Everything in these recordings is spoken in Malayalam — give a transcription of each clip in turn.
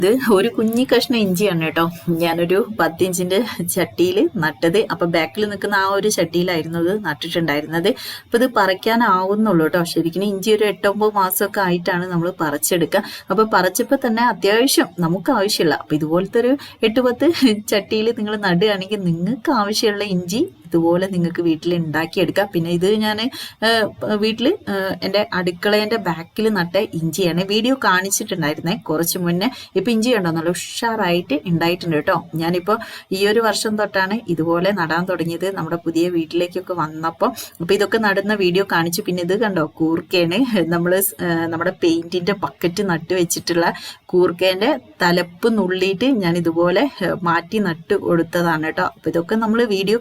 ഇത് ഒരു കുഞ്ഞി കഷ്ണം ഇഞ്ചിയാണ് കേട്ടോ. ഞാനൊരു പത്തിഞ്ചിന്റെ ചട്ടിയിൽ നട്ടത്. അപ്പൊ ബാക്കിൽ നിൽക്കുന്ന ആ ഒരു ചട്ടിയിലായിരുന്നു ഇത് നട്ടിട്ടുണ്ടായിരുന്നത്. അപ്പൊ ഇത് പറിക്കാനാവുന്നുള്ളൂ കേട്ടോ. ശരിക്കും ഇഞ്ചി ഒരു എട്ടൊമ്പത് മാസമൊക്കെ ആയിട്ടാണ് നമ്മൾ പറിച്ചെടുക്കുക. അപ്പൊ പറിച്ചപ്പോൾ തന്നെ അത്യാവശ്യം നമുക്ക് ആവശ്യമില്ല. അപ്പൊ ഇതുപോലത്തെ ഒരു എട്ട് പത്ത് ചട്ടിയിൽ നിങ്ങൾ നടുകയാണെങ്കിൽ നിങ്ങൾക്ക് ആവശ്യമുള്ള ഇഞ്ചി ഇതുപോലെ നിങ്ങൾക്ക് വീട്ടിൽ ഉണ്ടാക്കിയെടുക്കാം. പിന്നെ ഇത് ഞാൻ വീട്ടിൽ എന്റെ അടുക്കളേന്റെ ബാക്കിൽ നട്ട ഇഞ്ചിയാണ്. വീഡിയോ കാണിച്ചിട്ടുണ്ടായിരുന്നേ കുറച്ച് മുന്നേ. ഇപ്പം ഇഞ്ചി ഉണ്ടോ നല്ല ഉഷാറായിട്ട് ഉണ്ടായിട്ടുണ്ട് കേട്ടോ. ഞാനിപ്പോൾ ഈ ഒരു വർഷം തൊട്ടാണ് ഇതുപോലെ നടാൻ തുടങ്ങിയത്. നമ്മുടെ പുതിയ വീട്ടിലേക്കൊക്കെ വന്നപ്പോൾ അപ്പോൾ ഇതൊക്കെ നടുന്ന വീഡിയോ കാണിച്ചു. പിന്നെ ഇത് കണ്ടോ? കൂർക്കയാണ് നമ്മൾ നമ്മുടെ പെയിന്റിന്റെ ബക്കറ്റ് നട്ട് വെച്ചിട്ടുള്ള കൂർക്കേന്റെ തലപ്പ് നുള്ളിയിട്ട് ഞാൻ ഇതുപോലെ മാറ്റി നട്ട് കൊടുത്തതാണ് കേട്ടോ. അപ്പൊ ഇതൊക്കെ നമ്മൾ വീഡിയോ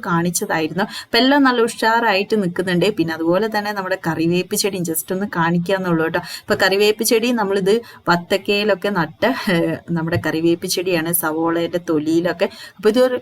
കാണിച്ചതായിരുന്നു അപ്പൊ എല്ലാം നല്ല ഉഷാറായിട്ട് നിൽക്കുന്നുണ്ട് പിന്നെ അതുപോലെ തന്നെ നമ്മുടെ കറിവേപ്പ് ചെടിയും ജസ്റ്റ് ഒന്ന് കാണിക്കുക എന്നുള്ളൂ കേട്ടോ. ഇപ്പൊ കറിവേപ്പ് ചെടി നമ്മളിത് വത്തക്കയിലൊക്കെ നട്ട് നമ്മുടെ കറിവേപ്പ് ചെടിയാണ് സവോളയുടെ തൊലിയിലൊക്കെ. അപ്പൊ ഇതൊരു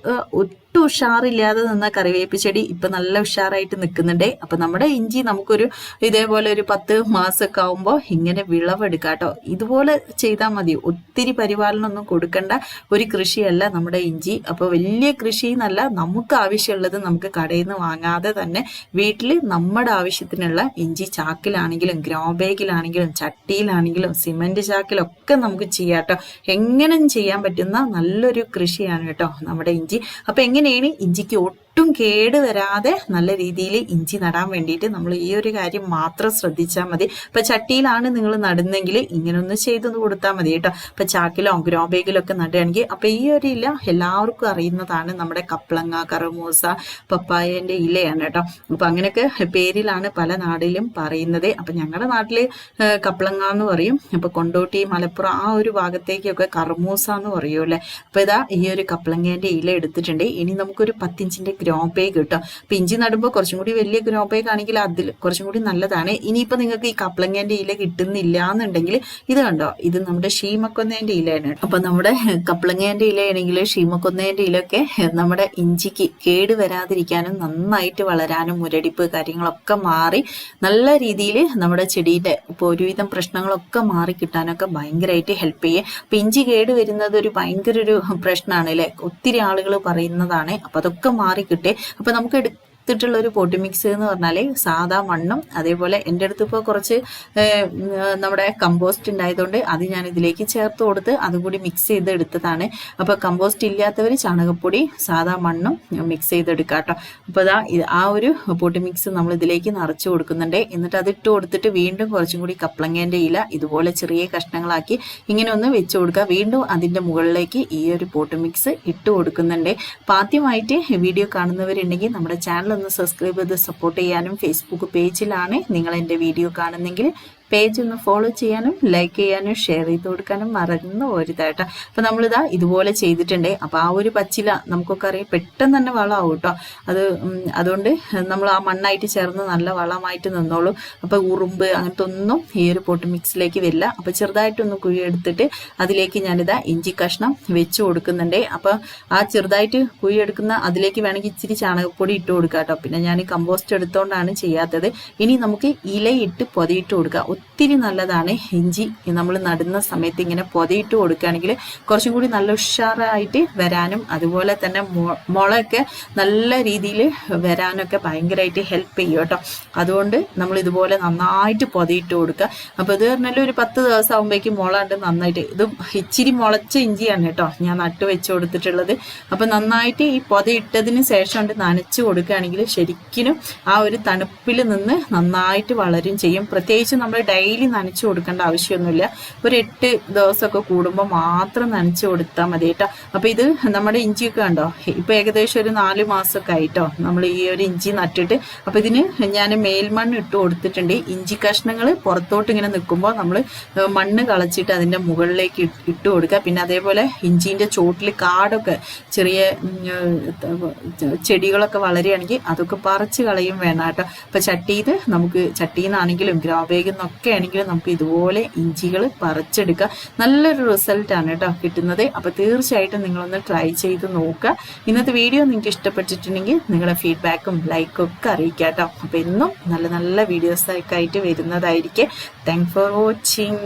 ഒട്ടും ഉഷാറില്ലാതെ നിന്ന കറിവേപ്പ് ചെടി ഇപ്പൊ നല്ല ഉഷാറായിട്ട് നിൽക്കുന്നുണ്ട് അപ്പൊ നമ്മുടെ ഇഞ്ചി നമുക്കൊരു ഇതേപോലെ ഒരു പത്ത് മാസമൊക്കെ ആവുമ്പോൾ ഇങ്ങനെ വിളവെടുക്കാം കേട്ടോ. ഇതുപോലെ ചെയ്താൽ മതി. ഒത്തിരി പരിപാലനമൊന്നും കൊടുക്കേണ്ട. ഒരു കൃഷിയല്ല നമ്മുടെ ഇഞ്ചി. അപ്പോൾ വലിയ കൃഷി എന്നല്ല നമുക്ക് ആവശ്യമുള്ളത് നമുക്ക് കടയിൽ നിന്ന് വാങ്ങാതെ തന്നെ വീട്ടിൽ നമ്മുടെ ആവശ്യത്തിനുള്ള ഇഞ്ചി ചാക്കിലാണെങ്കിലും ഗ്രോ ബാഗിലാണെങ്കിലും ചട്ടിയിലാണെങ്കിലും സിമെന്റ് ചാക്കിലൊക്കെ നമുക്ക് ചെയ്യാം കേട്ടോ. എങ്ങനെയും ചെയ്യാൻ പറ്റുന്ന നല്ലൊരു കൃഷിയാണ് കേട്ടോ നമ്മുടെ ഇഞ്ചി. അപ്പൊ എങ്ങനെയാണ് ഇഞ്ചിക്ക് ഒട്ടും കേട് വരാതെ നല്ല രീതിയിൽ ഇഞ്ചി നടാൻ വേണ്ടിയിട്ട് നമ്മൾ ഈ ഒരു കാര്യം മാത്രം ശ്രദ്ധിച്ചാൽ മതി. ഇപ്പൊ ചട്ടിയിലാണ് നിങ്ങൾ നടുന്നെങ്കിൽ ഇങ്ങനെ ഒന്ന് ചെയ്തൊന്ന് കൊടുത്താൽ മതി കേട്ടോ. ഇപ്പൊ ചാക്കിലോ ഗ്രോ ബാഗിലൊക്കെ നടുകയാണെങ്കിൽ അപ്പൊ ഈ ഒരു ഇല എല്ലാവർക്കും അറിയുന്നതാണ് നമ്മുടെ കപ്ലങ്ങ കറമൂസ പപ്പായന്റെ ഇലയാണ് കേട്ടോ. അപ്പൊ അങ്ങനെയൊക്കെ പേരിലാണ് പല നാടിലും പറയുന്നത്. അപ്പൊ ഞങ്ങളുടെ നാട്ടിൽ കപ്ലങ്ങ എന്ന് പറയും. അപ്പൊ കൊണ്ടോട്ടി മലപ്പുറം ആ ഒരു ഭാഗത്തേക്കൊക്കെ കറമൂസ എന്ന് പറയുമല്ലേ അപ്പൊ ഇതാ ഈ ഒരു കപ്ലങ്ങേന്റെ ഇല എടുത്തിട്ടുണ്ട്. ഇനി നമുക്കൊരു പത്തിഞ്ചിന്റെ ഗ്രോ ബാഗ് കിട്ടും. അപ്പൊ ഇഞ്ചി നടുമ്പോൾ കുറച്ചും കൂടി വലിയ ഗ്രോ ബാഗ് ആണെങ്കിൽ അതിൽ കുറച്ചും കൂടി നല്ലതാണ്. ഇനിയിപ്പോ നിങ്ങൾക്ക് ഈ കപ്ലങ്ങേന്റെ ഇല കിട്ടുന്നില്ല എന്നുണ്ടെങ്കിൽ ഇത് കണ്ടോ? ഇത് നമ്മുടെ ഷീമക്കൊന്നേന്റെ ഇലയാണ്. അപ്പൊ നമ്മുടെ കപ്ലങ്ങേന്റെ ഇലയാണെങ്കിൽ ഷീമക്കൊന്നേന്റെ ഇലയൊക്കെ നമ്മുടെ ഇഞ്ചിക്ക് കേട് വരാതിരിക്കാനും നന്നായിട്ട് വളരാനും മുരടിപ്പ് കാര്യങ്ങളൊക്കെ മാറി നല്ല രീതിയിൽ നമ്മുടെ ചെടിയുടെ ഇപ്പോൾ ഒരുവിധം പ്രശ്നങ്ങളൊക്കെ മാറി കിട്ടാനൊക്കെ ഭയങ്കരമായിട്ട് ഹെൽപ്പ് ചെയ്യും. അപ്പൊ ഇഞ്ചി കേട് വരുന്നത് ഒരു ഭയങ്കര ഒരു പ്രശ്നമാണ് അല്ലെ? ഒത്തിരി ആളുകൾ പറയുന്നതാണ്. അപ്പൊ അതൊക്കെ മാറി കിട്ടേ അപ്പൊ നമുക്ക് എടുത്തിട്ടുള്ള ഒരു പൊട്ടി മിക്സ് എന്ന് പറഞ്ഞാൽ സാധാ മണ്ണും അതേപോലെ എന്റെ അടുത്ത് ഇപ്പോൾ കുറച്ച് നമ്മുടെ കമ്പോസ്റ്റ് ഉണ്ടായതുകൊണ്ട് അത് ഞാൻ ഇതിലേക്ക് ചേർത്ത് കൊടുത്ത് അതും കൂടി മിക്സ് ചെയ്ത് എടുത്തതാണ് അപ്പോൾ കമ്പോസ്റ്റ് ഇല്ലാത്തവർ ചാണകപ്പൊടി സാധാ മണ്ണും മിക്സ് ചെയ്തെടുക്കാം കേട്ടോ അപ്പോൾ അതാ ആ ഒരു പോട്ടി മിക്സ് നമ്മൾ ഇതിലേക്ക് നിറച്ച് കൊടുക്കുന്നുണ്ട്. എന്നിട്ട് അത് ഇട്ട് കൊടുത്തിട്ട് വീണ്ടും കുറച്ചും കൂടി കപ്ലങ്ങേന്റെ ഇല ഇതുപോലെ ചെറിയ കഷ്ണങ്ങളാക്കി ഇങ്ങനെ ഒന്ന് വെച്ച് കൊടുക്കുക വീണ്ടും അതിന്റെ മുകളിലേക്ക് ഈ ഒരു പോട്ടി മിക്സ് ഇട്ട് കൊടുക്കുന്നുണ്ട്. അപ്പോൾ ആദ്യമായിട്ട് വീഡിയോ കാണുന്നവരുണ്ടെങ്കിൽ നമ്മുടെ ചാനൽ ഒന്ന് സബ്സ്ക്രൈബ് ചെയ്ത് സപ്പോർട്ട് ചെയ്യാനും ഫേസ്ബുക്ക് പേജിലാണ് നിങ്ങൾ എന്റെ വീഡിയോ കാണുന്നെങ്കിൽ പേജ് ഒന്ന് ഫോളോ ചെയ്യാനും ലൈക്ക് ചെയ്യാനും ഷെയർ ചെയ്ത് കൊടുക്കാനും മറന്നു പോരുതാട്ടോ അപ്പൊ നമ്മളിതാ ഇതുപോലെ ചെയ്തിട്ടുണ്ട്. അപ്പൊ ആ ഒരു പച്ചില നമുക്കൊക്കെ അറിയാം പെട്ടെന്ന് തന്നെ വളമാവും കേട്ടോ. അത് അതുകൊണ്ട് നമ്മൾ ആ മണ്ണായിട്ട് ചേർന്ന് നല്ല വളമായിട്ട് നിന്നോളൂ. അപ്പൊ ഉറുമ്പ് അങ്ങനത്തെ ഒന്നും ഈ ഒരു പൊട്ട് മിക്സിലേക്ക് വരില്ല. അപ്പൊ ചെറുതായിട്ടൊന്ന് കുഴിയെടുത്തിട്ട് അതിലേക്ക് ഞാനിതാ ഇഞ്ചി കഷ്ണം വെച്ച് കൊടുക്കുന്നുണ്ട്. അപ്പൊ ആ ചെറുതായിട്ട് കുഴിയെടുക്കുന്ന അതിലേക്ക് വേണമെങ്കിൽ ഇച്ചിരി ചാണകപ്പൊടി ഇട്ട് കൊടുക്കാം കേട്ടോ. പിന്നെ ഞാൻ കമ്പോസ്റ്റ് എടുത്തോണ്ടാണ് ചെയ്യാത്തത്. ഇനി നമുക്ക് ഇലയിട്ട് പൊതിയിട്ട് കൊടുക്കാം. ഒത്തിരി നല്ലതാണ് ഇഞ്ചി നമ്മൾ നടുന്ന സമയത്ത് ഇങ്ങനെ പൊതയിട്ട് കൊടുക്കുകയാണെങ്കിൽ കുറച്ചും കൂടി നല്ല ഉഷാറായിട്ട് വരാനും അതുപോലെ തന്നെ മുളയൊക്കെ നല്ല രീതിയിൽ വരാനൊക്കെ ഭയങ്കരമായിട്ട് ഹെൽപ്പ് ചെയ്യും കേട്ടോ. അതുകൊണ്ട് നമ്മൾ ഇതുപോലെ നന്നായിട്ട് പൊതയിട്ട് കൊടുക്കുക. അപ്പോൾ ഇത് പറഞ്ഞാൽ ഒരു പത്ത് ദിവസം ആകുമ്പോഴേക്കും മുള ഉണ്ട് നന്നായിട്ട് ഇത് ഇച്ചിരി മുളച്ച ഇഞ്ചിയാണ് കേട്ടോ ഞാൻ നട്ട് വെച്ച് കൊടുത്തിട്ടുള്ളത്. അപ്പോൾ നന്നായിട്ട് ഈ പൊതയിട്ടതിന് ശേഷം കൊണ്ട് നനച്ച് കൊടുക്കുകയാണെങ്കിൽ ശരിക്കും ആ ഒരു തണുപ്പിൽ നിന്ന് നന്നായിട്ട് വളരും ചെയ്യും. പ്രത്യേകിച്ച് നമ്മൾ ഡെയിലി നനച്ചു കൊടുക്കേണ്ട ആവശ്യമൊന്നുമില്ല. ഒരു എട്ട് ദിവസമൊക്കെ കൂടുമ്പോൾ മാത്രം നനച്ചു കൊടുത്താൽ മതി കേട്ടോ. അപ്പോൾ ഇത് നമ്മുടെ ഇഞ്ചിയൊക്കെ ഉണ്ടോ ഇപ്പോൾ ഏകദേശം ഒരു നാല് മാസമൊക്കെ ആയിട്ടോ നമ്മൾ ഈ ഒരു ഇഞ്ചി നട്ടിട്ട്. അപ്പോൾ ഇതിന് ഞാൻ മേൽമണ്ണ് ഇട്ട് കൊടുത്തിട്ടുണ്ട്. ഇഞ്ചി കഷ്ണങ്ങൾ പുറത്തോട്ട് ഇങ്ങനെ നിൽക്കുമ്പോൾ നമ്മൾ മണ്ണ് കളച്ചിട്ട് അതിന്റെ മുകളിലേക്ക് ഇട്ട് കൊടുക്കുക. പിന്നെ അതേപോലെ ഇഞ്ചിന്റെ ചോട്ടിൽ കാടൊക്കെ ചെറിയ ചെടികളൊക്കെ വളരുകയാണെങ്കിൽ അതൊക്കെ പറിച്ച് കളയും വേണം കേട്ടോ. അപ്പം ചട്ടിയിൽ നമുക്ക് ചട്ടിയിൽ നിന്നാണെങ്കിലും നിന്നൊക്കെ ഒക്കെ ആണെങ്കിലും നമുക്ക് ഇതുപോലെ ഇഞ്ചികൾ പറിച്ചെടുക്കുക നല്ലൊരു റിസൾട്ടാണ് കേട്ടോ കിട്ടുന്നത്. അപ്പോൾ തീർച്ചയായിട്ടും നിങ്ങളൊന്ന് ട്രൈ ചെയ്ത് നോക്കുക. ഇന്നത്തെ വീഡിയോ നിങ്ങൾക്ക് ഇഷ്ടപ്പെട്ടിട്ടുണ്ടെങ്കിൽ നിങ്ങളുടെ ഫീഡ്ബാക്കും ലൈക്കും ഒക്കെ അറിയിക്കാം കേട്ടോ. അപ്പോൾ എന്നും നല്ല നല്ല വീഡിയോസൊക്കെ ആയിട്ട് വരുന്നതായിരിക്കും. Thank for watching